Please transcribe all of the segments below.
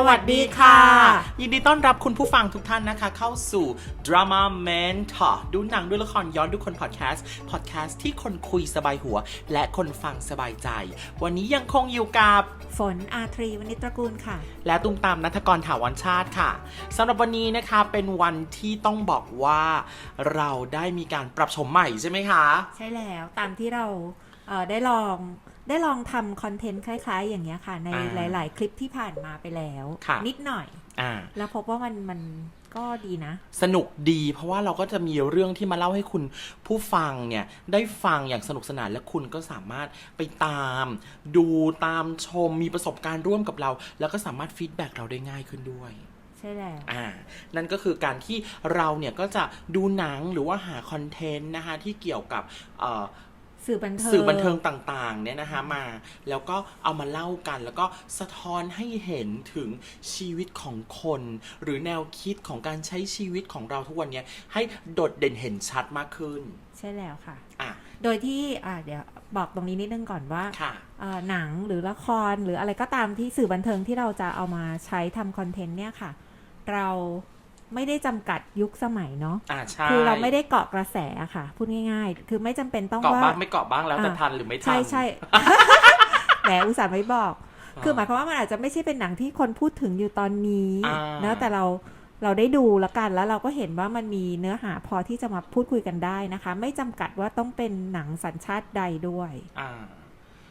สวัสดีค่ะ ยินดีต้อนรับคุณผู้ฟังทุกท่านนะคะ เข้าสู่ Drama Mentor ดูหนังดูละครย้อนดูคนพอดแคสต์พอดแคสต์ที่คนคุยสบายหัว และคนฟังสบายใจ วันนี้ยังคงอยู่กับฝนอาทรีวณิชตระกูลค่ะ และตุ้มตามนัทกรถาวรชาติค่ะสำหรับวันนี้นะคะเป็นวันที่ต้องบอกว่าเราได้มีการปรับชมใหม่ใช่ไหมคะ ใช่แล้วตามที่เราเอ่อได้ลอง ได้ลองทำคอนเทนต์คล้าย ๆ อย่างเงี้ยค่ะ ในอ่าหลาย ๆ คลิปที่ผ่านมาไปแล้วค่ะนิดหน่อยอ่าแล้วพบว่ามันมันก็ดีนะ สนุกดีเพราะว่าเราก็จะมีเรื่องที่มาเล่าให้คุณผู้ฟังเนี่ย ได้ฟังอย่างสนุกสนานและคุณก็สามารถไปตาม ดูตามชมมีประสบการณ์ร่วมกับเรา แล้วก็สามารถฟีดแบ็กเราได้ง่ายขึ้นด้วยใช่แล้วอ่า นั่นก็คือการที่เราเนี่ยก็จะดูหนังหรือว่าหาคอนเทนต์นะคะที่เกี่ยวกับเอ่อ สื่อบันเทิงสื่อบันเทิงต่างๆเนี่ยนะคะมา แล้วก็เอามาเล่ากัน แล้วก็สะท้อนให้เห็นถึงชีวิตของคน หรือแนวคิดของการใช้ชีวิตของเราทุกวันเนี้ยให้โดดเด่นเห็นชัดมากขึ้น ใช่แล้วค่ะ อะ โดยที่อ่าเดี๋ยวบอกตรงนี้นิดนึงก่อนว่าค่ะ เอ่อหนังหรือละครหรืออะไรก็ตามที่สื่อบันเทิงที่เราจะเอามาใช้ทำคอนเทนต์เนี่ยค่ะ เรา ไม่ได้จำกัดยุคสมัยเนาะอ่าใช่คือเราไม่ได้เกาะกระแสอะค่ะ พูดง่ายๆ คือไม่จำเป็นต้องเกาะว่าบ้างไม่เกาะบ้างแล้วแต่อะทันหรือไม่ทัน ใช่ใช่แหมอุตส่าห์ไม่บอก คือหมายความว่ามันอาจจะไม่ใช่เป็นหนังที่คนพูดถึงอยู่ตอนนี้อ่านะแต่เราเราได้ดูแล้วกันแล้วเราก็เห็นว่ามันมีเนื้อหาพอที่จะมาพูดคุยกันได้นะคะ ไม่จำกัดว่าต้องเป็นหนังสัญชาติใดด้วยอ่า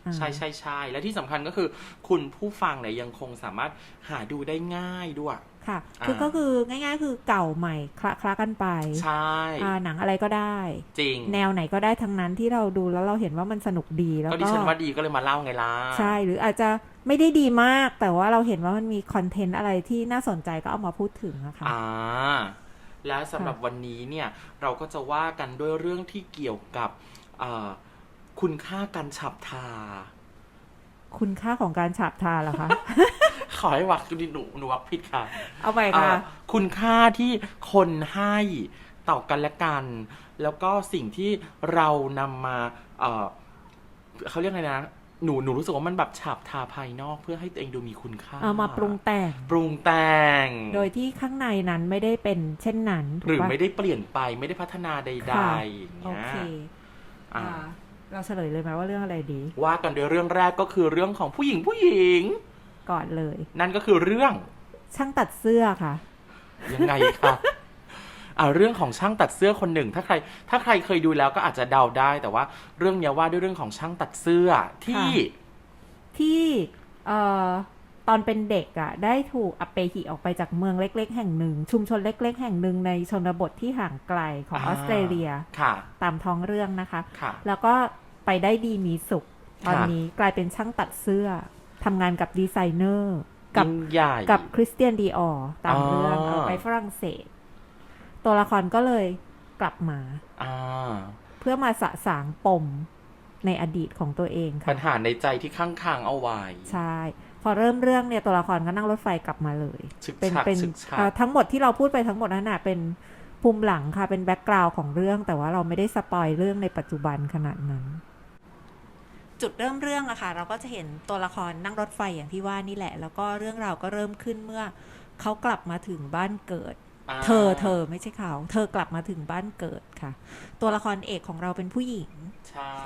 อ่าใช่ใช่ใช่และที่สำคัญก็คือ คุณผู้ฟังเนี่ยยังคงสามารถหาดูได้ง่ายด้วย ค่ะคืออ่าก็คือง่ายๆ คือเก่าใหม่คละคละกันไปใช่อ่าหนังอะไรก็ได้ จริง แนวไหนก็ได้ทั้งนั้นที่เราดูแล้วเราเห็นว่ามันสนุกดีแล้วก็ก็ดิฉันว่าดีก็เลยมาเล่าไงล่ะใช่หรืออาจจะไม่ได้ดีมาก แต่ว่าเราเห็นว่ามันมีคอนเทนต์อะไรที่น่าสนใจก็เอามาพูดถึงนะคะอ่าและสำหรับวันนี้เนี่ยเราก็จะว่ากันด้วยเรื่องที่เกี่ยวกับเอ่อคุณค่าการฉับทา คุณค่าของการฉาบทาเหรอคะ ขอให้วักหนูหนูวักผิดค่ะเอาไปอ่าค่ะคุณค่าที่คนให้ต่อกันและกัน แล้วก็สิ่งที่เรานำมา เอ่อเขาเรียกไงนะ หนูหนูรู้สึกว่ามันแบบฉาบทาภายนอกเพื่อให้ตัวเองดูมีคุณค่าเอามาปรุงแต่ง ปรุงแต่ง โดยที่ข้างในนั้นไม่ได้เป็นเช่นนั้นถูกหรือปะ ไม่ได้เปลี่ยนไปไม่ได้พัฒนาใดค่ะ ๆอย่างโอเงี้ยเคอ่า อ่าเราเฉลยเลยไหมว่าเรื่องอะไรดี ว่ากันโดยเรื่องแรกก็คือเรื่องของผู้หญิงผู้หญิง ก่อนเลย นั่นก็คือเรื่องช่างตัดเสื้อค่ะ ยังไงคะอ่าเรื่องของช่างตัดเสื้อคนหนึ่ง ถ้าใคร ถ้าใครเคยดูแล้วก็อาจจะเดาได้ แต่ว่าเรื่องเนี้ยว่าด้วยเรื่องของช่างตัดเสื้อที่ค่ะที่เอ่อตอนเป็นเด็กอะ่ะ ได้ถูกอเปหิออกไปจากเมืองเล็ก ๆ แห่งหนึ่ง ชุมชนเล็ก ๆ แห่งหนึ่งในชนบทที่ห่างไกลของออสเตรเลียค่ะ ตามท้องเรื่องนะคะค่ะแล้วก็ไปได้ดีมีสุข ตอนค่ะนี้กลายเป็นช่างตัดเสื้อ ทำงานกับดีไซเนอร์กับยิ่งใหญ่กับคริสเตียนดีออตามอ๋อเรื่องเอาไปฝรั่งเศส ตัวละครก็เลยกลับมาอ่าเพื่อมาสะสางปมในอดีตของตัวเองปัค่ะญหาในใจที่ข้างคางเอาไว้ ใช่ พอเริ่มเรื่องเนี่ยตัวละครก็นั่งรถไฟกลับมาเลยฉึกเป็นฉักเป็นฉึกฉักเอ่อทั้งหมดที่เราพูดไปทั้งหมดนั้นน่ะเป็นภูมิหลังค่ะ เป็นแบ็กกราวน์ของเรื่อง แต่ว่าเราไม่ได้สปอยเรื่องในปัจจุบันขนาดนั้น จุดเริ่มเรื่องอะค่ะ เราก็จะเห็นตัวละครนั่งรถไฟอย่างที่ว่านี่แหละ แล้วก็เรื่องราวก็เริ่มขึ้นเมื่อเขากลับมาถึงบ้านเกิดาเธอเธอไม่ใช่เขา เธอกลับมาถึงบ้านเกิดค่ะ ตัวละครเอกของเราเป็นผู้หญิง ใช่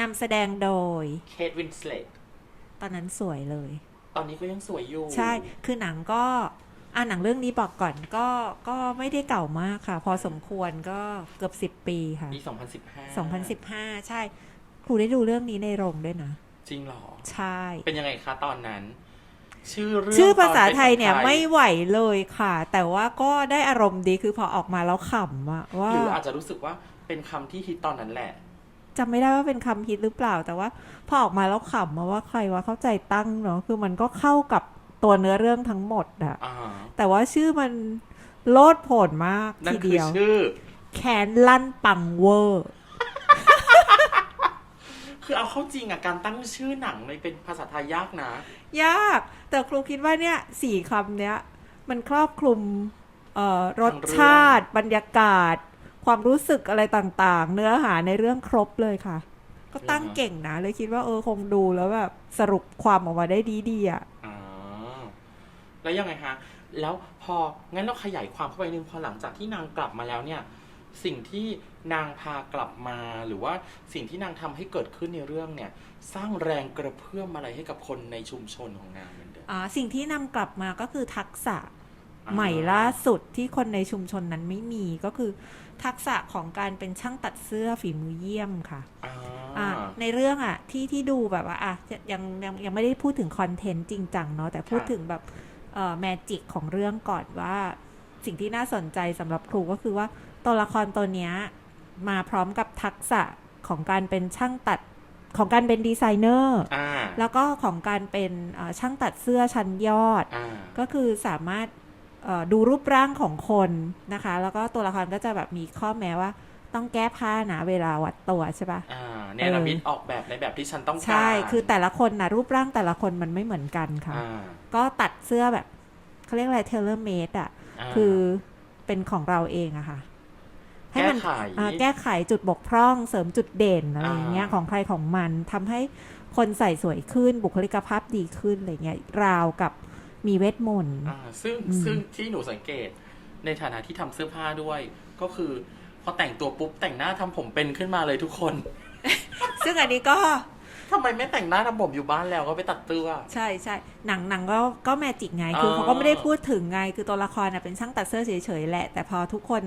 นำแสดงโดยเคทวินสเลตตอนนั้นสวยเลย ตอนนี้ก็ยังสวยอยู่ ใช่ คือหนังก็อ่าหนังเรื่องนี้บอกก่อนก็ก็ไม่ได้เก่ามากค่ะ พอสมควรก็เกือบสิบ10ปีค่ะปี2015 2015ใช่ ครูได้ดูเรื่องนี้ในโรงด้วยนะ จริงเหรอ ใช่ เป็นยังไงคะตอนนั้น ชื่อเรื่องชื่อภาษาตป็ไทยเนี่ยภาษาไม่ไหวเลยค่ะ แต่ว่าก็ได้อารมณ์ดีคือพอออกมาแล้วขำอะว่าหรืออาจจะรู้สึกว่าเป็นคำที่ฮิตตอนนั้นแหละจำไม่ได้ว่าเป็นคำฮิตหรือเปล่า แต่ว่าพอออกมาแล้วขำมาว่าใครว่าเข้าใจตั้งเนาะคือมันก็เข้ากับตัวเนื้อเรื่องทั้งหมดอะอ่าแต่ว่าชื่อมันโลดโผนมากนั่นทีคือเดียวชื่อแคนลั่นปังเวอร์ คือเอาเข้าจริงอะการตั้งชื่อหนังในเป็นภาษาไทยยากนะ ยาก แต่ครูคิดว่าเนี่ยสี่คำเนี้ย มันครอบคลุมเอ่อรสชาติ บรรยากาศ ความรู้สึกอะไรต่างๆ เนื้อหาในเรื่องครบเลยค่ะ ก็ตั้งเก่งนะ เลยคิดว่าเออคงดูแล้วแบบสรุปความออกมาได้ดีๆอะอ่าแล้วยังไงฮะแล้วพองั้นเราขยายความเข้าไปนึงพอหลังจากที่นางกลับมาแล้วเนี่ย สิ่งที่ นางพากลับมาหรือว่าสิ่งที่นางทำให้เกิดขึ้นในเรื่องเนี่ย สร้างแรงกระเพื่อมอะไรให้กับคนในชุมชนของนางเหมือนเดิมอ่าสิ่งที่นำกลับมาก็คือทักษะอ่าใหม่ล่าสุดที่คนในชุมชนนั้นไม่มีก็คือ ทักษะของการเป็นช่างตัดเสื้อฝีมือเยี่ยมค่ะอ่าอะในเรื่องอะที่ที่ดูแบบว่าอะยังยังยังไม่ได้พูดถึงคอนเทนต์จริงจังเนาะแต่พูดถึงแบบเอ่อแมจิกของเรื่องก่อนว่า สิ่งที่น่าสนใจสำหรับครูก็คือว่าตัวละครตัวเนี้ย มาพร้อมกับทักษะของการเป็นช่างตัดของการเป็นดีไซเนอร์อ่าแล้วก็ของการเป็นเอ่อช่างตัดเสื้อชั้นยอดอ่าก็คือสามารถเอ่อดูรูปร่างของคนนะคะ แล้วก็ตัวละครก็จะแบบมีข้อแม้ว่าต้องแก้ผ้านะเวลาวัดตัวใช่ปะอ่าเนรมิตออกแบบในแบบที่ฉันต้องการ ใช่ คือแต่ละคนนะรูปร่างแต่ละคนมันไม่เหมือนกันค่ะอ่าก็ตัดเสื้อแบบเขาเรียกอะไรเทเลเมดอะาคือเป็นของเราเองอะค่ะ ให้มัแก้ไขอ่าแก้ไขจุดบกพร่อง เสริมจุดเด่นอะไรอย่างเงี้ยอ่าของใครของมันทำให้คนใส่สวยขึ้นบุคลิกภาพดีขึ้นอะไรเงี้ยราวกับมีเวทมนต์อ่าซึ่งอืมซึ่งที่หนูสังเกตในฐานะที่ทำเสื้อผ้าด้วย ก็คือพอแต่งตัวปุ๊บแต่งหน้าทำผมเป็นขึ้นมาเลยทุกคน ซึ่งอันนี้ก็ทำไมไม่แต่งหน้าทำผมอยู่บ้านแล้วก็ไปตัดเสื้อใช่ใช่หนังหนังก็ก็แมจิกไงคืออ๋อเขาก็ไม่ได้พูดถึงไงคือตัวละครน่ะเป็นช่างตัดเสื้อเฉยๆแหละ แต่พอทุกคน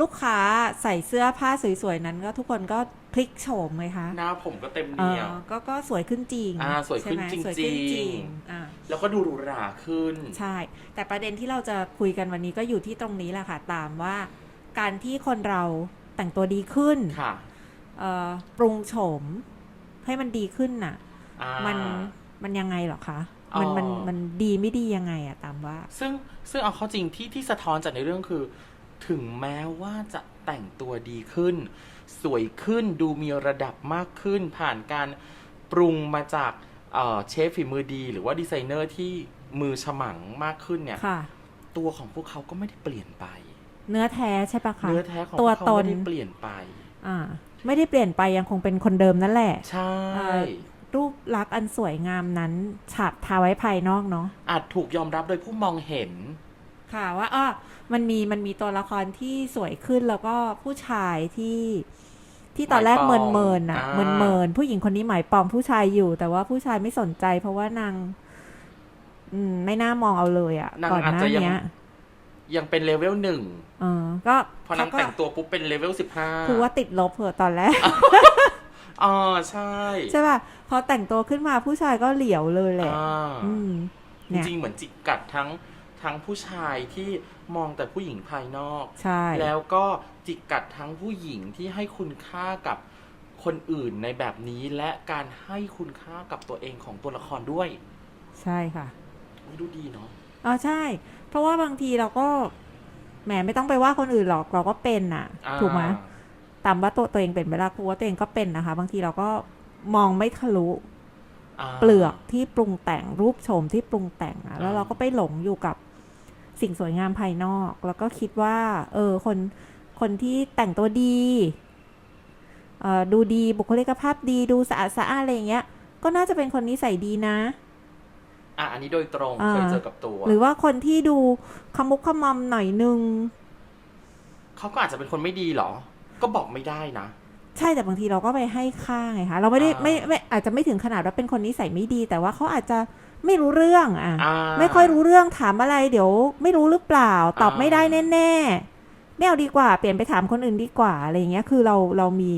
ลูกค้าใส่เสื้อผ้าสวยๆนั้นก็ทุกคนก็พลิกโฉมเลยคะหน้าผมก็เต็มเอเหนียอวก็ก็สวยขึ้นจริงอ่าสวยขึ้นใช่ไหมจริงๆสวยขึ้นจริงอ่าแล้วก็ดูหรูหราขึ้น ใช่ แต่ประเด็นที่เราจะคุยกันวันนี้ก็อยู่ที่ตรงนี้แหละค่ะ ตามว่า การที่คนเราแต่งตัวดีขึ้นค่ะเอ่อปรุงโฉมให้มันดีขึ้นน่ะอ่ามันมันยังไงเหรอคะอ๋อมันมันมันดีไม่ดียังไงอะตามว่า ซึ่งซึ่งเอาเข้าจริงที่ที่สะท้อนจากในเรื่องคือ ถึงแม้ว่าจะแต่งตัวดีขึ้น สวยขึ้นดูมีระดับมากขึ้น ผ่านการปรุงมาจากเอ่อเชฟฝีมือดี หรือว่าดีไซเนอร์ที่มือฉมังมากขึ้นเนี่ยค่ะตัวของพวกเขาก็ไม่ได้เปลี่ยนไป เนื้อแท้ใช่ปะคะเนื้อแท้ของพตัววกเขาตนไม่ได้เปลี่ยนไป อ่า ไม่ได้เปลี่ยนไปยังคงเป็นคนเดิมนั่นแหละ ใช่เอ่อรูปลักษณ์อันสวยงามนั้นฉาบทาไว้ภายนอกเนาะอาจถูกยอมรับโดยผู้มองเห็น ค่ะว่าอ้อมันมีมันมีตัวละครที่สวยขึ้นแล้วก็ผู้ชายที่ที่ตอนแรกหเมิมายนปองเมินอะอ่าเมินเมินผู้หญิงคนนี้หมายปองผู้ชายอยู่ แต่ว่าผู้ชายไม่สนใจ เพราะว่านางอืมไม่น่ามองเอาเลยอะนางก่อนหอาจน้าจะยังเนี้ยยังเป็นเลเวลหนึ่งเออก็พอนางเขาก็แต่งตัวปุ๊บเป็นเลเวลสิบห้าคือว่าติดลบเหอะตอนแรกอ๋อใช่ ใช่ป่ะ พอแต่งตัวขึ้นมาผู้ชายก็เหลียวเลยแหละอ่าอืมจเนี่ยริงๆเหมือนจิกกัดทั้ง ทั้งผู้ชายที่มองแต่ผู้หญิงภายนอก ใช่ แล้วก็จิกกัดทั้งผู้หญิงที่ให้คุณค่ากับคนอื่นในแบบนี้และการให้คุณค่ากับตัวเองของตัวละครด้วย ใช่ค่ะอุ๊ยดูดีเนาะอ๋อใช่ เพราะว่าบางทีเราก็แหมไม่ต้องไปว่าคนอื่นหรอกเราก็เป็นน่ะ อ่าถูกไหมตามว่าตัวตัวเองเป็นเวลาครูว่าตัวเองก็เป็นนะคะ บางทีเราก็มองไม่ทะลุา เปลือกที่ปรุงแต่งรูปโฉมที่ปรุงแต่งอะแล้วอ่าเราก็ไปหลงอยู่กับ สิ่งสวยงามภายนอก แล้วก็คิดว่า เออ คน คนที่แต่งตัวดีเอ่อดูดีบุคลิกภาพดีดูสะอาดสะอาดอะไรอย่างเงี้ย ก็น่าจะเป็นคนนิสัยดีนะ อะ อันนี้โดยตรงอ่าเคยเจอกับตัว หรือว่าคนที่ดูขมุกขมอมหน่อยนึง เขาก็อาจจะเป็นคนไม่ดีเหรอ ก็บอกไม่ได้นะใช่แต่บางทีเราก็ไปให้ค่าไงคะเราไม่ได้อ่าไม่ไม่อาจจะไม่ถึงขนาดว่าเป็นคนนิสัยไม่ดี แต่ว่าเขาอาจจะ ไม่รู้เรื่องอะอ่าไม่ค่อยรู้เรื่องถามอะไรเดี๋ยว ไม่รู้หรือเปล่า ตอบอ่าไม่ได้แน่ๆไม่เอาดีกว่า เปลี่ยนไปถามคนอื่นดีกว่าอะไรอย่างเงี้ยคือเราเรามี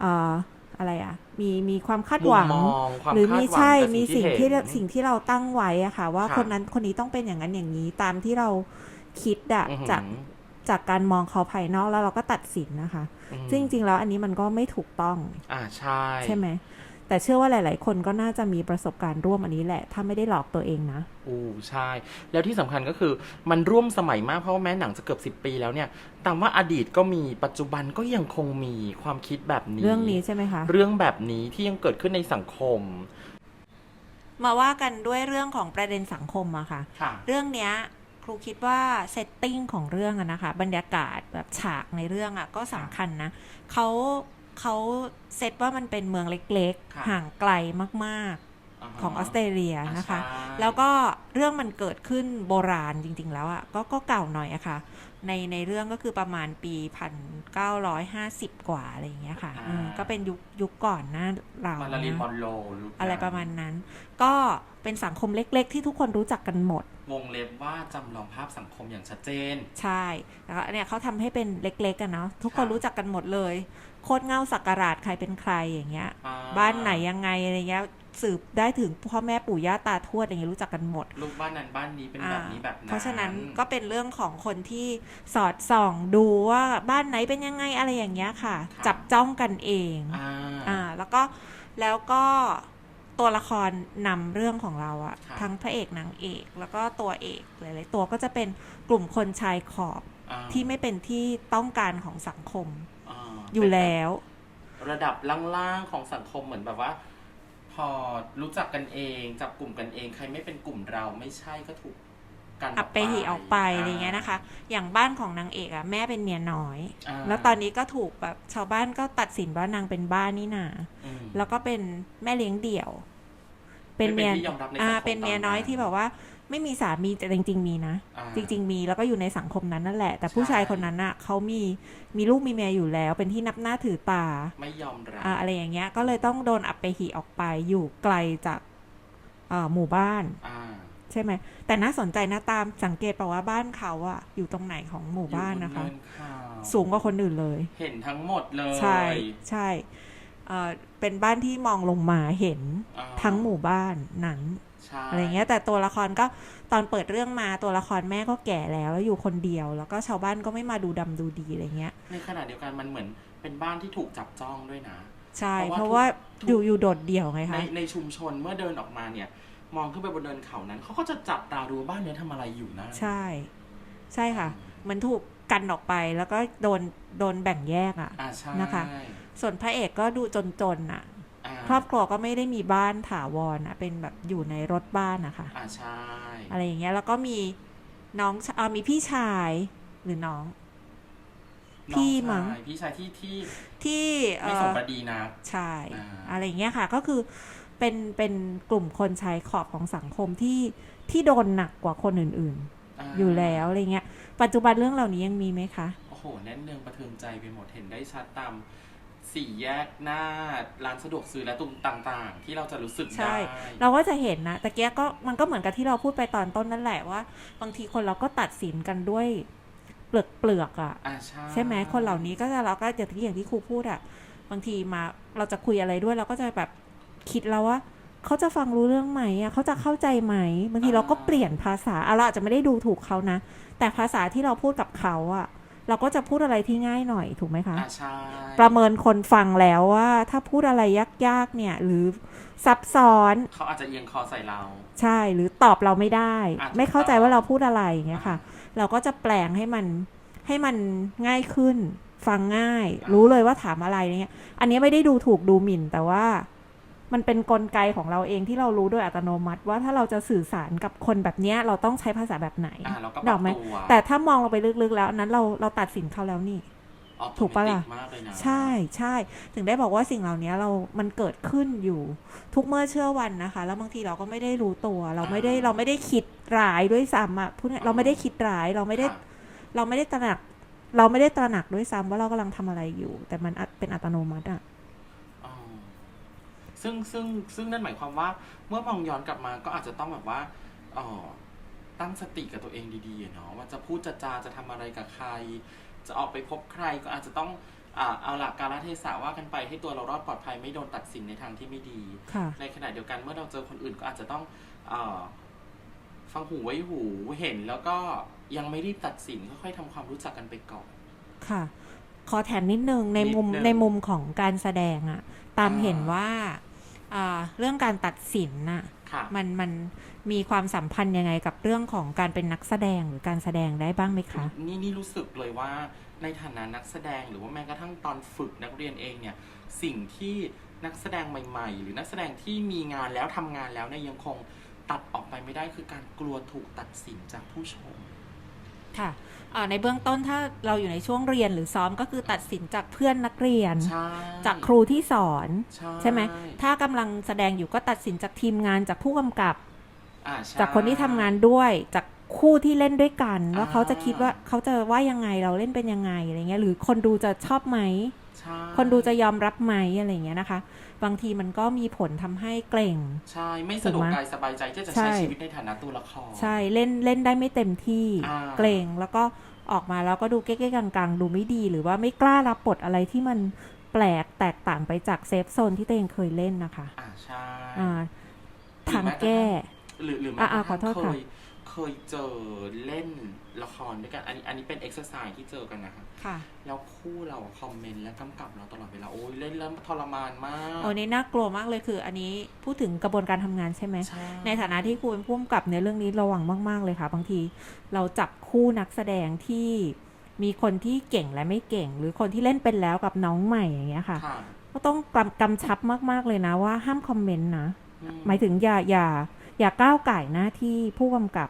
เอ่ออะไรอะมีมีความคาดหวังมุมมองความหรือคาดมีหวังใช่กับมีสิ่งที่เห็นสิ่งที่เราตั้งไว้อะค่ะ ว่าค่ะคนนั้นคนนี้ต้องเป็นอย่างนั้นอย่างนี้ตามที่เราคิดอะอื้อหือจากจากการมองเขาภายนอกแล้วเราก็ตัดสินนะคะอืมซึ่งจริงๆแล้วอันนี้มันก็ไม่ถูกต้อง อ่าใช่ ใช่ไหม แต่เชื่อว่าหลาย ๆ คนก็น่าจะมีประสบการณ์ร่วมอันนี้แหละ ถ้าไม่ได้หลอกตัวเองนะอู้ใช่ แล้วที่สำคัญก็คือมันร่วมสมัยมากเพราะว่าแม้หนังจะเกือบสิบปีแล้วเนี่ยแต่ว่าอดีตก็มีปัจจุบันก็ยังคงมีความคิดแบบนี้ เรื่องนี้ใช่ไหมคะ เรื่องแบบนี้ที่ยังเกิดขึ้นในสังคม มาว่ากันด้วยเรื่องของประเด็นสังคมอะค่ะค่ะเรื่องเนี้ยครูคิดว่าเซตติ้งของเรื่องอะนะคะ บรรยากาศแบบฉากในเรื่องอะก็สำคัญนะเขา เขาเซตว่ามันเป็นเมืองเล็กค่ะ ๆ ห่างไกลมากาฮะของออสเตรเลียนะคะอ่าใช่แล้วก็เรื่องมันเกิดขึ้นโบราณจริง ๆ แล้วอะ่ะก็ก็เก่าหน่อยอะค่ะ ในในเรื่องก็คือประมาณปีพันเก้าร้อยห้าสิบกว่าอะไรอย่างเงี้ยค่ะอืมก็เป็นยุคยุคก่อนหน้าเรามาลาลีนมอนะนโรลูกอะไรประมาณนั้น ก็เป็นสังคมเล็ก ๆ ที่ทุกคนรู้จักกันหมด วงเล็บว่าจำลองภาพสังคมอย่างชัดเจน ใช่แล้วก็เนี่ยเขาทำให้เป็นเล็กๆกันเนาะทุกคนครับรู้จักกันหมดเลย โคตรเงาสักการาชใครเป็นใครอย่างเงี้ยอ่บ้านไหนยังไงอะไรเงี้ยสืบได้ถึงพ่อแม่ปู่ย่าตาทวดอะไรเงี้ยรู้จักกันหมด ลูกบ้านนั้นบ้านนี้เป็นแบบนี้แบบนั้นเพราะฉะนั้นก็เป็นเรื่องของคนที่สอดส่องดูว่าบ้านไหนเป็นยังไงอะไรอย่างเงี้ยค่ะ จับจ้องกันเองอ่าอ่าแล้วก็แล้วก็ ตัวละครนำเรื่องของเราอะครับทั้งพระเอกนางเอก แล้วก็ตัวเอกหลายๆตัวก็จะเป็นกลุ่มคนชายขอบอ่าที่ไม่เป็นที่ต้องการของสังคมาอยู่แล้ว ระดับล่างๆของสังคมเหมือนแบบว่า พอรู้จักกันเองจับกลุ่มกันเอง ใครไม่เป็นกลุ่มเราไม่ใช่ก็ถูก กันอับไปหีออกไปอะไรเงี้ยนะคะ อย่างบ้านของนางเอกอะแม่เป็นเมียน้อยาแล้วตอนนี้ก็ถูกแบบชาวบ้านก็ตัดสินว่านางเป็นบ้านนี่นาอืมแล้วก็เป็นแม่เลี้ยงเดี่ยว เป็นเมียไม่เป็นที่ยอมรับในสังคมอ่าเป็นเมียน้อยตอนนั้นที่แบบว่า ไม่มีสามีแต่จริง ๆ มีนะอ่าจริง ๆ มีแล้วก็อยู่ในสังคมนั้นนั่นแหละ แต่ผู้ใช่ชายคนนั้นอะเขามีมีลูกมีเมียอยู่แล้ว เป็นที่นับหน้าถือตาไม่ยอมรับอ่าอะไรอย่างเงี้ย ก็เลยต้องโดนอับไปหีออกไปอยู่ไกลจากเอ่อหมู่บ้านอ่า ใช่ไหม แต่น่าสนใจนะตามสังเกตเปล่าว่าบ้านเขาอะอยู่ตรงไหนของหมู่บ้านนะคะอยู่บเเขาสูงกว่าคนอื่นเลย เห็นทั้งหมดเลย ใช่ใช่เอ่อเป็นบ้านที่มองลงมาเห็นอ่าทั้งหมู่บ้านนั้นใช่อะไรเงี้ย แต่ตัวละครก็ตอนเปิดเรื่องมาตัวละครแม่ก็แก่แล้วแล้วอยู่คนเดียว แล้วก็ชาวบ้านก็ไม่มาดูดำดูดีอะไรเงี้ย ในขณะเดียวกันมันเหมือนเป็นบ้านที่ถูกจับจ้องด้วยนะ ใช่ เพเพราะราะว่าว่าทุกอยู่อยู่โดดเดี่ยวไงในคะในชุมชนเมื่อเดินออกมาเนี่ย มองขึ้นไปบนเนินเขานั้น เขาก็จะจับตาดูว่าบ้านเนี้ยทำอะไรอยู่นะ ใช่ ใช่ค่ะ เหมันถูกกันออกไปแล้วก็โดนโดนแบ่งแยกอะอ่าใช่นะคะ ส่วนพระเอกก็ดูจนๆอะาครอบครัวก็ไม่ได้มีบ้านถาวรอะเป็นแบบอยู่ในรถบ้านนะคะ อ่าใช่ อะไรอย่างเงี้ยแล้วก็มีน้องชเอ่อมีพี่ชายหรือน้องน้องพี่มั้งชายพี่ชายที่ที่ที่เอ่ไม่อสมบดีนะใช่อ่า อะไรอย่างเงี้ยค่ะ ก็คือ เป็นเป็นกลุ่มคนชายขอบของสังคมที่ที่โดนหนักกว่าคนอื่นาๆอยู่แล้วอะไรเงี้ย ปัจจุบันเรื่องเหล่านี้ยังมีไหมคะ โอ้โห แน่นเนืองประเทืองใจไปหมดเห็นได้ชัดตามสี่แยกหน้าร้านสะดวกซื้อและตุ่มต่างๆ ที่เราจะรู้สึกใช่ได้ เราก็จะเห็นนะแต่เกี้ยก็มันก็เหมือนกับที่เราพูดไปตอนต้นนั่นแหละว่า บางทีคนเราก็ตัดสินกันด้วยเปลือกเปลือกๆอะอ่าใช่ใช่ไหมคนเหล่านี้ก็จะเราก็อย่างที่อย่างที่ครูพูดอะบางทีมาเราจะคุยอะไรด้วยเราก็จะแบบ คิดแล้วว่าเขาจะฟังรู้เรื่องไหมอะเขาจะเข้าใจไหมบางทีเราก็เปลี่ยนภาษาอะเราอาจจะไม่ได้ดูถูกเขานะ แต่ภาษาที่เราพูดกับเขาอะเราก็จะพูดอะไรที่ง่ายหน่อยถูกไหมคะอ่าใช่ประเมินคนฟังแล้วว่า ถ้าพูดอะไรยากๆเนี่ย หรือซับซ้อนเขาอาจจะเอียงคอใส่เรา ใช่หรือตอบเราไม่ได้อะไม่เข้าใจถูกต้องว่าเราพูดอะไรอย่างเงี้ยค่ะ เราก็จะแปลงให้มันให้มันง่ายขึ้น ฟังง่าย รู้เลยว่าถามอะไรเงี้ยอันนี้ไม่ได้ดูถูกดูหมิ่นแต่ว่า มันเป็นกลไกของเราเองที่เรารู้โดยอัตโนมัติ ว่าถ้าเราจะสื่อสารกับคนแบบเนี้ยเราต้องใช้ภาษาแบบไหนอ่าเราก็ปดรัอบกไหมตัวแต่ถ้ามองลงไปลึกๆแล้วอันนั้นเราเราตัดสินเขาแล้วนี่ออโตถูกปะล่ะเมติมากเลยนะใช่ใช่ถึงได้บอกว่าสิ่งเหล่านี้เรา มันเกิดขึ้นอยู่ ทุกเมื่อเชื่อวันนะคะ แล้วบางทีเราก็ไม่ได้รู้ตัว เราไม่ได้อ่าเราไม่ได้คิดร้ายด้วยซ้ำอะพูดง่ายอ่าเราไม่ได้คิดร้ายเราไม่ได้ค่ะเราไม่ได้ตระหนัก เราไม่ได้ตระหนักด้วยซ้ำว่าเรากำลังทำอะไรอยู่ แต่มันอัตเป็นอัตโนมัติอะอ๋อ ซึ่งซึ่งซึ่งนั่นหมายความว่าเมื่อมองย้อนกลับมาก็อาจจะต้องแบบว่าอ๋อตั้งสติกับตัวเองดีๆอะเนาะว่าจะพูดจะจาจะทำอะไรกับใคร จะออกไปพบใครก็อาจจะต้องอ่าเอาหลักการเทศะว่ากันไปให้ตัวเรารอดปลอดภัยไม่โดนตัดสินในทางที่ไม่ดีค่ะในขณะเดียวกันเมื่อเราเจอคนอื่นก็อาจจะต้องเออฟังหูไว้หูเห็นแล้วก็ยังไม่รีบตัดสินค่อยๆทำความรู้จักกันไปก่อน ค่ะ ขอแถมนิดนึงในมุมนิดนึงในมุมของการแสดงอะตามอ่าเห็นว่าอ่า เรื่องการตัดสินน่ะค่ะมันมันมีความสัมพันธ์ยังไงกับเรื่องของการเป็นนักแสดงหรือการแสดงได้บ้างไหมคะ นี่นี่รู้สึกเลยว่าในฐานะนักแสดงหรือว่าแม้กระทั่งตอนฝึกนักเรียนเองเนี่ยสิ่งที่นักแสดงใหม่ ๆ หรือนักแสดงที่มีงานแล้วทำงานแล้วเนี่ยยังคงตัดออกไปไม่ได้คือการกลัวถูกตัดสินจากผู้ชมแทค่ะอ่า ในเบื้องต้นถ้าเราอยู่ในช่วงเรียนหรือซ้อมก็คือตัดสินจากเพื่อนนักเรียนใช่จากครูที่สอน ใช่ใช่ไหมถ้ากำลังแสดงอยู่ก็ตัดสินจากทีมงานจากผู้กำกับอ่ใช่จากคนที่ทำงานด้วยจากคู่ที่เล่นด้วยกันว่าอ่าเขาจะคิดว่าเขาจะว่ายังไงเราเล่นเป็นยังไงอะไรเงี้ยหรือคนดูจะชอบไหมใช่คนดูจะยอมรับไหมอะไรเงี้ยนะคะ บางทีมันก็มีผลทำให้เกรงใช่ ไม่สะดวกถูกไหมกายสบายใจที่จะใช่ใช้ชีวิตในฐานะตัวละคร ใช่ เล่นเล่นได้ไม่เต็มที่อ่าเกรงแล้วก็ออกมาแล้วก็ดูเก๊ๆกลางๆ ดูไม่ดีหรือว่าไม่กล้ารับบทอะไรที่มันแปลกแตกต่างไปจากเซฟโซนที่ตัวเองเคยเล่นนะคะ อ่าใช่อ่าทางแก้ หรือหรือแม้อะอะกระทั่งขอโทษค่ะเค ยเคยเจอเล่นละครด้วยกัน อันนี้อันนี้เป็นเอ็กซ์ไซส์ที่เจอกันนะคะค่ะ แล้วคู่เราคอมเมนต์และกำกับเราตลอดเวลา โอ้ยเล่นแล้วทรมานมากโอ้นี่น่ากลัวมากเลยคือ อันนี้พูดถึงกระบวนการทำงานใช่ไหมใช่ในฐานะที่ครูเป็นผู้กำกับในเรื่องนี้ระวังมาก ๆเลยค่ะ บางทีเราจับคู่นักแสดงที่มีคนที่เก่งและไม่เก่ง หรือคนที่เล่นเป็นแล้วกับน้องใหม่อย่างเงี้ยค่ะค่ะก็ต้องกำกำชับมาก ๆเลยนะว่าห้ามคอมเมนต์นะอืหมายถึงอย่าอย่าอย่าก้าวไก่หน้าที่ผู้กำกับ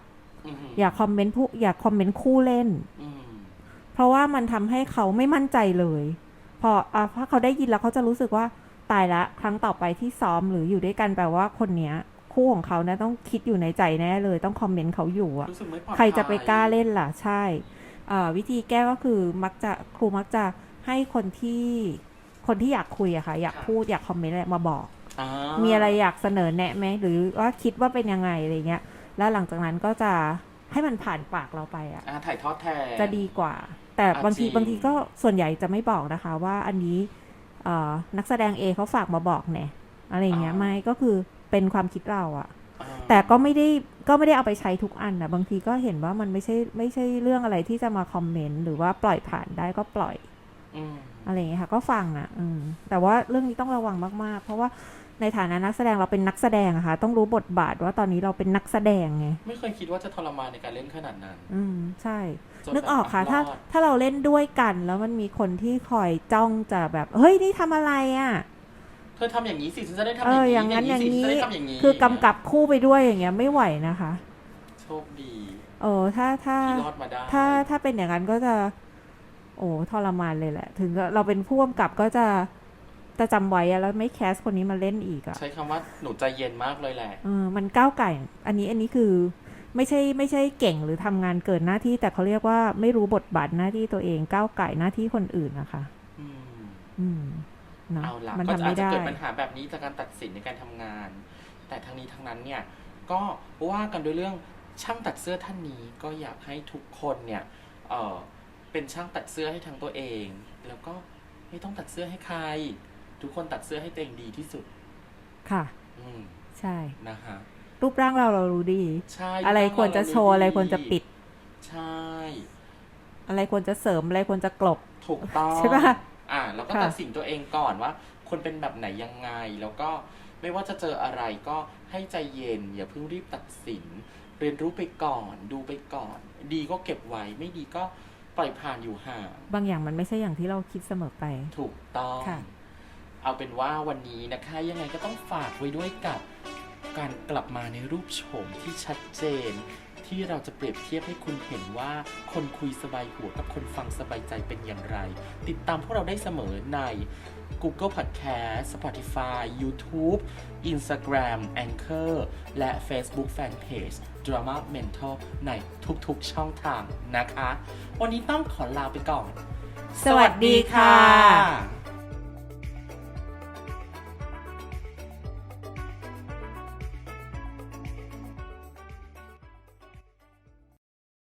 อืมอย่าคอมเมนต์ผู้อย่าคอมเมนต์คู่เล่นอืมเพราะว่ามันทำให้เขาไม่มั่นใจเลย พออะถ้าเขาได้ยินแล้วเขาจะรู้สึกว่าตายละครั้งต่อไปที่ซ้อมหรืออยู่ด้วยกันแปลว่าคนเนี้ย คู่ของเขานะต้องคิดอยู่ในใจแน่เลย ต้องคอมเมนต์เขาอยู่อะรู้สึกไม่ปลอดใครจะไปภัยกล้าเล่นล่ะใช่เอ่อวิธีแก้ก็คือมักจะครูมักจะให้คนที่คนที่อยากคุยอะค่ะ อยากพูดอยากคอมเมนต์อะไรมาบอกอ่ามีอะไรอยากเสนอแนะไหมหรือว่าคิดว่าเป็นยังไงอะไรเงี้ย แล้วหลังจากนั้นก็จะให้มันผ่านปากเราไปอะอ่าถ่ายทอดแทน จะดีกว่า แต่อะบางทีจริงบางทีก็ส่วนใหญ่จะไม่บอกนะคะ ว่าอันนี้เอ่อนักแสดงเอเขาฝากมาบอกแน่อะไรเงี้ยไม่ก็คือเป็นความคิดเราอะอ่าแต่ก็ไม่ได้ก็ไม่ได้เอาไปใช้ทุกอันนะบางทีก็เห็นว่ามันไม่ใช่ไม่ใช่เรื่องอะไรที่จะมาคอมเมนต์หรือว่าปล่อยผ่านได้ก็ปล่อยอืมอะไรอย่างเงี้ยค่ะ ก็ฟังอะอืมแต่ว่าเรื่องนี้ต้องระวังมากๆ เพราะว่า ในฐานะนักแสดงเราเป็นนักแสดงอะค่ะต้องรู้บทบาทว่าตอนนี้เราเป็นนักแสดงไงไม่เคยคิดว่าจะทรมานในการเล่นขนาดนั้น อืมใช่จนนึกออกค่ะแบบถ้ารอดถ้าเราเล่นด้วยกัน แล้วมันมีคนที่คอยจ้องจะแบบ เฮ้ยนี่ทำอะไรอะเธอทำอย่างนี้สิฉันจะได้ทำเออย่างอนี้อย่างนั้นอย่างสินี้ฉัจะได้ทำอย่างนี้คือกำกับคู่ไปด้วยอย่างเงี้ยไม่ไหวนะคะ โชคดีเออถ้าถ้าที่รอดมาได้ถ้าถ้าเป็นอย่างนั้นก็จะ โอ้ทรมานเลยแหละ ถึงเราเป็นผู้กำกับก็จะ จะจำไว้อะแล้วไม่แคสคนนี้มาเล่นอีกอะใช้คำว่าหนูใจเย็นมากเลยแหละ เออมันก้าวไก่ อันนี้อันนี้คือ ไม่ใช่ไม่ใช่เก่งหรือทำงานเกินหน้าที่ แต่เขาเรียกว่าไม่รู้บทบาทหน้าที่ตัวเองก้าวไก่หน้าที่คนอื่นนะคะ อืม อืมเนาะเอาละมันก็ทำอาไม่จจะได้ เกิดปัญหาแบบนี้จากการตัดสินในการทำงาน แต่ทั้งนี้ทั้งนั้นเนี่ยก็ว่ากันด้วยเรื่องช่างตัดเสื้อท่านนี้ก็อยากให้ทุกคนเนี่ยเออเป็นช่างตัดเสื้อให้ทั้งตัวเอง แล้วก็ไม่ต้องตัดเสื้อให้ใคร ทุกคนตัดเสื้อให้ตัวเองดีที่สุด ค่ะ อืมใช่ นะฮะ รูปร่างเราเรารู้ดี ใช่อะไรควรจะโชว์ อะไรควรจะปิด ใช่ อะไรควรจะเสริม อะไรควรจะกลบ ถูกต้องใช่ปะอ่าแล้วก็ค่ะตัดสินตัวเองก่อนว่าคนเป็นแบบไหนยังไง แล้วก็ไม่ว่าจะเจออะไรก็ให้ใจเย็น อย่าเพิ่งรีบตัดสิน เรียนรู้ไปก่อน ดูไปก่อน ดีก็เก็บไว้ ไม่ดีก็ปล่อยผ่านอยู่ห่าง บางอย่างมันไม่ใช่อย่างที่เราคิดเสมอไป ถูกต้องค่ะ เอาเป็นว่าวันนี้นะคะยังไงก็ต้องฝากไว้ด้วยกับการกลับมาในรูปโฉมที่ชัดเจน ที่เราจะเปรียบเทียบให้คุณเห็นว่าคนคุยสบายหัวกับคนฟังสบายใจเป็นอย่างไร ติดตามพวกเราได้เสมอใน Google Podcast Spotify YouTube Instagram Anchor และ Facebook Fanpage Drama Mental ในทุกๆช่องทางนะคะ วันนี้ต้องขอลาไปก่อน สวัสดีค่ะ